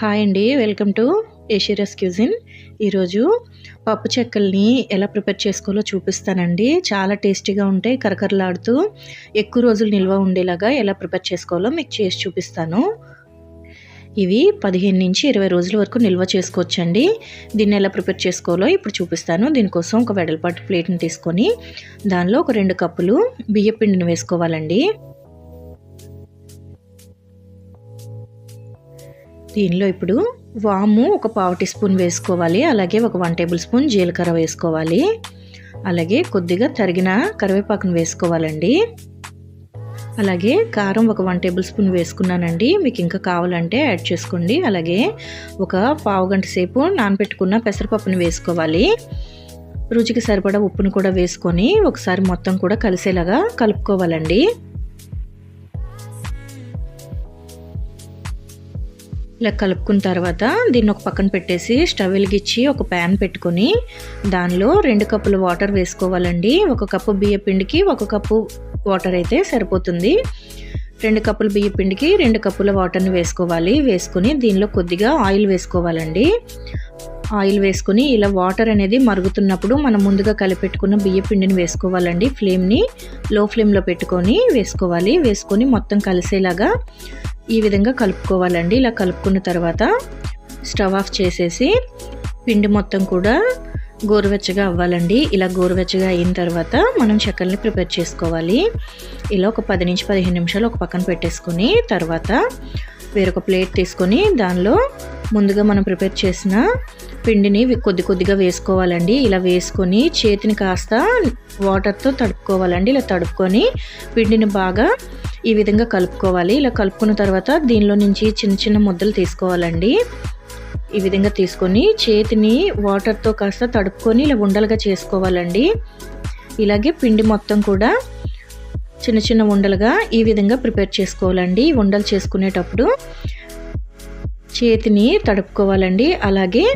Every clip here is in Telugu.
హాయ్ అండి వెల్కమ్ టు ఏషిరస్ క్యూజిన్ ఈరోజు పప్పు చెక్కల్ని ఎలా ప్రిపేర్ చేసుకోవాలో చూపిస్తానండి. చాలా టేస్టీగా ఉంటాయి కరకరలాడుతూ ఎక్కువ రోజులు నిల్వ ఉండేలాగా ఎలా ప్రిపేర్ చేసుకోవాలో మీకు చేసి చూపిస్తాను. ఇవి పదిహేను నుంచి ఇరవై రోజుల వరకు నిల్వ చేసుకోవచ్చండి. దీన్ని ఎలా ప్రిపేర్ చేసుకోవాలో ఇప్పుడు చూపిస్తాను. దీనికోసం ఒక వెడల్పాటు ప్లేట్ని తీసుకొని దానిలో ఒక రెండు కప్పులు బియ్య పిండిని వేసుకోవాలండి. దీనిలో ఇప్పుడు వాము ఒక పావు టీ స్పూన్ వేసుకోవాలి అలాగే ఒక వన్ టేబుల్ స్పూన్ జీలకర్ర వేసుకోవాలి అలాగే కొద్దిగా తరిగిన కరివేపాకును వేసుకోవాలండి. అలాగే కారం ఒక వన్ టేబుల్ స్పూన్ వేసుకున్నానండి. మీకు ఇంకా కావాలంటే యాడ్ చేసుకోండి. అలాగే ఒక పావు గంట సేపు నానబెట్టుకున్న పెసరపప్పును వేసుకోవాలి. రుచికి సరిపడా ఉప్పును కూడా వేసుకొని ఒకసారి మొత్తం కూడా కలిసేలాగా కలుపుకోవాలండి. ఇలా కలుపుకున్న తర్వాత దీన్ని ఒక పక్కన పెట్టేసి స్టవ్ వెలిగించి ఒక ప్యాన్ పెట్టుకొని దానిలో రెండు కప్పులు వాటర్ వేసుకోవాలండి. ఒక కప్పు బియ్య పిండికి ఒక కప్పు వాటర్ అయితే సరిపోతుంది. రెండు కప్పుల బియ్య పిండికి రెండు కప్పుల వాటర్ని వేసుకోవాలి. వేసుకొని దీనిలో కొద్దిగా ఆయిల్ వేసుకోవాలండి. ఆయిల్ వేసుకొని ఇలా వాటర్ అనేది మరుగుతున్నప్పుడు మనం ముందుగా కలిపెట్టుకున్న బియ్య పిండిని వేసుకోవాలండి. ఫ్లేమ్ని లో ఫ్లేమ్లో పెట్టుకొని వేసుకోవాలి. వేసుకొని మొత్తం కలిసేలాగా ఈ విధంగా కలుపుకోవాలండి. ఇలా కలుపుకున్న తర్వాత స్టవ్ ఆఫ్ చేసేసి పిండి మొత్తం కూడా గోరువెచ్చగా అవ్వాలండి. ఇలా గోరువెచ్చగా అయిన తర్వాత మనం చక్కెరని ప్రిపేర్ చేసుకోవాలి. ఇలా ఒక పది నుంచి పదిహేను నిమిషాలు ఒక పక్కన పెట్టేసుకొని తర్వాత వేరొక ప్లేట్ తీసుకొని దానిలో ముందుగా మనం ప్రిపేర్ చేసిన పిండిని కొద్ది కొద్దిగా వేసుకోవాలండి. ఇలా వేసుకొని చేతిని కాస్త వాటర్తో తడుపుకోవాలండి. ఇలా తడుపుకొని పిండిని బాగా ఈ విధంగా కలుపుకోవాలి. ఇలా కలుపుకున్న తర్వాత దీనిలో నుంచి చిన్న చిన్న ముద్దలు తీసుకోవాలండి. ఈ విధంగా తీసుకొని చేతిని వాటర్తో కాస్త తడుపుకొని ఇలా ఉండలుగా చేసుకోవాలండి. ఇలాగే పిండి మొత్తం కూడా చిన్న చిన్న ఉండలుగా ఈ విధంగా ప్రిపేర్ చేసుకోవాలండి. ఉండలు చేసుకునేటప్పుడు చేతిని తడుపుకోవాలండి. అలాగే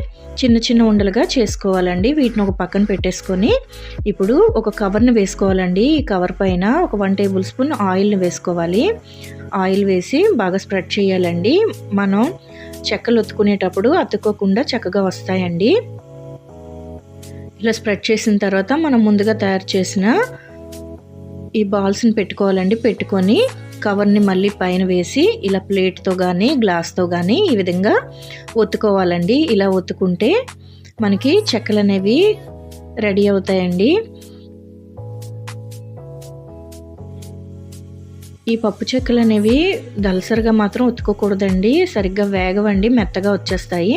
చిన్న చిన్న ఉండలుగా చేసుకోవాలండి. వీటిని ఒక పక్కన పెట్టేసుకొని ఇప్పుడు ఒక కవర్ని వేసుకోవాలండి. ఈ కవర్ పైన ఒక వన్ టేబుల్ స్పూన్ ఆయిల్ని వేసుకోవాలి. ఆయిల్ వేసి బాగా స్ప్రెడ్ చేయాలండి. మనం చెక్కలు ఒత్తుకునేటప్పుడు అతుక్కోకుండా చక్కగా వస్తాయండి. ఇలా స్ప్రెడ్ చేసిన తర్వాత మనం ముందుగా తయారు చేసిన ఈ బాల్స్ని పెట్టుకోవాలండి. పెట్టుకొని కవర్ని మళ్ళీ పైన వేసి ఇలా ప్లేట్తో కానీ గ్లాస్తో కానీ ఈ విధంగా ఒత్తుకోవాలండి. ఇలా ఒత్తుకుంటే మనకి చెక్కలు అనేవి రెడీ అవుతాయండి. ఈ పప్పు చెక్కలు అనేవి దలసరిగా మాత్రం ఉతుకోకూడదండి సరిగ్గా వేగవండి మెత్తగా వచ్చేస్తాయి.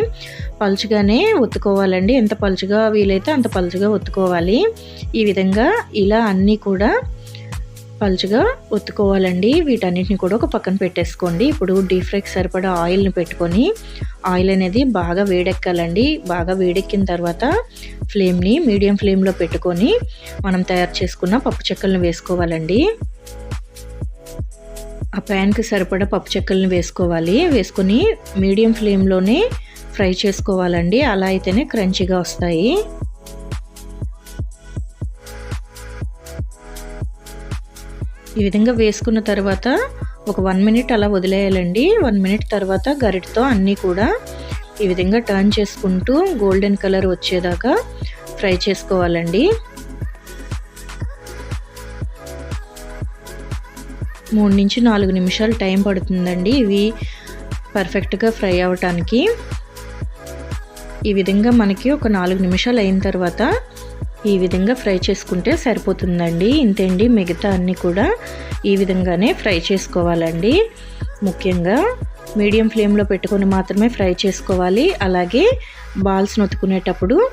పలుచుగానే ఉతుకోవాలండి ఎంత పలుచుగా వీలైతే అంత పలుచుగా ఉతుకోవాలి ఈ విధంగా ఇలా అన్నీ కూడా పలుచగా ఒత్తుకోవాలండి. వీటన్నిటిని కూడా ఒక పక్కన పెట్టేసుకోండి. ఇప్పుడు డీప్ ఫ్రైకి సరిపడా ఆయిల్ని పెట్టుకొని ఆయిల్ అనేది బాగా వేడెక్కాలండి. బాగా వేడెక్కిన తర్వాత ఫ్లేమ్ని మీడియం ఫ్లేమ్లో పెట్టుకొని మనం తయారు చేసుకున్న పప్పు చెక్కలను వేసుకోవాలండి. ఆ ప్యాన్కి సరిపడా పప్పు చెక్కలను వేసుకోవాలి. వేసుకొని మీడియం ఫ్లేమ్లోనే ఫ్రై చేసుకోవాలండి. అలా అయితేనే క్రంచిగా వస్తాయి. ఈ విధంగా వేసుకున్న తర్వాత ఒక వన్ మినిట్ అలా వదిలేయాలండి. వన్ మినిట్ తర్వాత గరిటతో అన్నీ కూడా ఈ విధంగా టర్న్ చేసుకుంటూ గోల్డెన్ కలర్ వచ్చేదాకా ఫ్రై చేసుకోవాలండి. మూడు నుంచి నాలుగు నిమిషాలు టైం పడుతుందండి ఇవి పర్ఫెక్ట్గా ఫ్రై అవ్వటానికి ఈ విధంగా మనకి ఒక నాలుగు నిమిషాలు అయిన తర్వాత ఈ విధంగా ఫ్రై చేసుకుంటే సరిపోతుందండి. ఇంతేండి మిగతా అన్నీ కూడా ఈ విధంగానే ఫ్రై చేసుకోవాలండి. ముఖ్యంగా మీడియం ఫ్లేమ్లో పెట్టుకొని మాత్రమే ఫ్రై చేసుకోవాలి. అలాగే బాల్స్ నొత్తుకునేటప్పుడు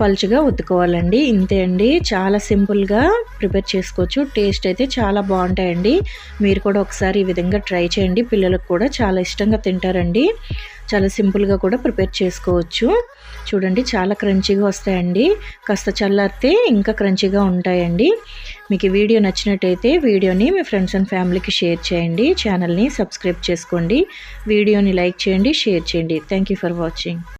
పలుచగా ఉత్తుకోవాలండి. ఇంతే అండి. చాలా సింపుల్గా ప్రిపేర్ చేసుకోవచ్చు. టేస్ట్ అయితే చాలా బాగుంటాయండి. మీరు కూడా ఒకసారి ఈ విధంగా ట్రై చేయండి. పిల్లలకు కూడా చాలా ఇష్టంగా తింటారండి. చాలా సింపుల్గా కూడా ప్రిపేర్ చేసుకోవచ్చు. చూడండి చాలా క్రంచీగా వస్తాయండి. కాస్త చల్లారితే ఇంకా క్రంచీగా ఉంటాయండి. మీకు వీడియో నచ్చినట్టయితే వీడియోని మీ ఫ్రెండ్స్ అండ్ ఫ్యామిలీకి షేర్ చేయండి. ఛానల్ని సబ్స్క్రైబ్ చేసుకోండి. వీడియోని లైక్ చేయండి షేర్ చేయండి. Thank for watching.